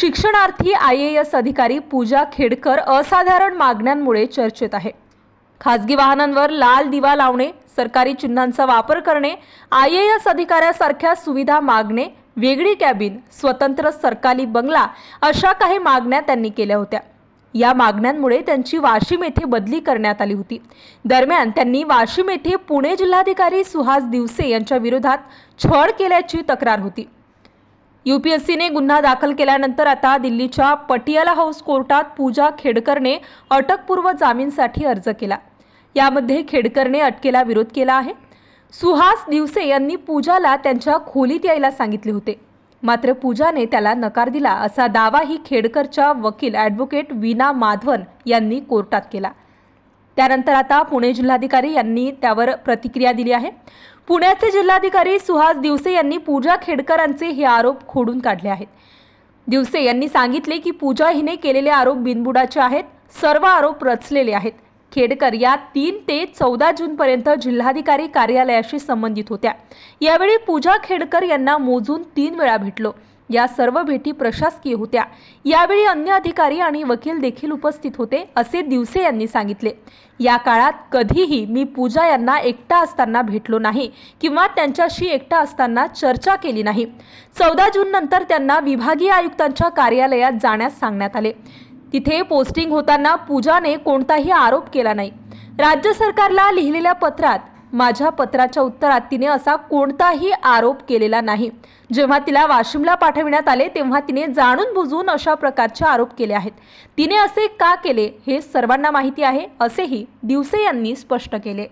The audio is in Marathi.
शिक्षणार्थी आय ए एस अधिकारी पूजा खेडकर असाधारण मागण्यांमुळे चर्चेत आहे. खासगी वाहनांवर लाल दिवा लावणे सरकारी चिन्हांचा वापर करणे आय ए एस अधिकाऱ्यासारख्या सुविधा मागणे वेगळी कॅबिन स्वतंत्र सरकारी बंगला अशा काही मागण्या त्यांनी केल्या होत्या. या मागण्यांमुळे त्यांची वाशिम येथे बदली करण्यात आली होती. दरम्यान त्यांनी वाशिम येथे पुणे जिल्हाधिकारी सुहास दिवसे यांच्या विरोधात छळ केल्याची तक्रार होती. यूपीएससीने गुन्हा दाखल केल्यानंतर आता दिल्लीच्या पटियाला हाऊस कोर्टात पूजा खेडकरने अटकपूर्व जामीनसाठी अर्ज केला. यामध्ये खेडकरने अटकेला विरोध केला आहे. सुहास दिवसे यांनी पूजाला त्यांच्या खोलीत यायला सांगितले होते. मात्र पूजाने त्याला नकार दिला असा दावाही खेडकरच्या वकील ॲडव्होकेट वीना माधवन यांनी कोर्टात केला. त्यानंतर आता पुणे जिल्हाधिकारी यांनी त्यावर प्रतिक्रिया दिली आहे. पुण्याचे जिल्हाधिकारी सुहास दिवसे यांनी पूजा खेडकरांचे हे आरोप खोडून काढले आहेत. दिवसे यांनी सांगितले की पूजा हिने केलेले आरोप बिनबुडाचे आहेत. सर्व आरोप रचलेले आहेत. खेडकर या तीन ते चौदा जूनपर्यंत जिल्हाधिकारी कार्यालयाशी संबंधित होत्या. यावेळी पूजा खेडकर यांना मोजून तीन वेळा भेटलो. या सर्व भेटी प्रशासकीय होत्या. यावेळी अन्य अधिकारी आणि वकील देखील उपस्थित होते असे दिवसे यांनी सांगितले. या काळात कधीही मी पूजा यांना एकटा असताना भेटलो नाही किंवा त्यांच्याशी एकटा असताना चर्चा केली नाही. चौदा जून नंतर त्यांना विभागीय आयुक्तांच्या कार्यालयात जाण्यास सांगण्यात आले. तिथे पोस्टिंग होताना पूजाने कोणताही आरोप केला नाही. राज्य सरकारला लिहिलेल्या पत्रात माझ्या पत्राच्या उत्तरात तिने असा कोणताही आरोप केलेला नाही. जेव्हा तिला वाशिमला पाठविण्यात आले तेव्हा तिने जाणून बुजून अशा प्रकारचे आरोप केले आहेत. तिने असे का केले हे सर्वांना माहिती आहे असेही दिवसे यांनी स्पष्ट केले.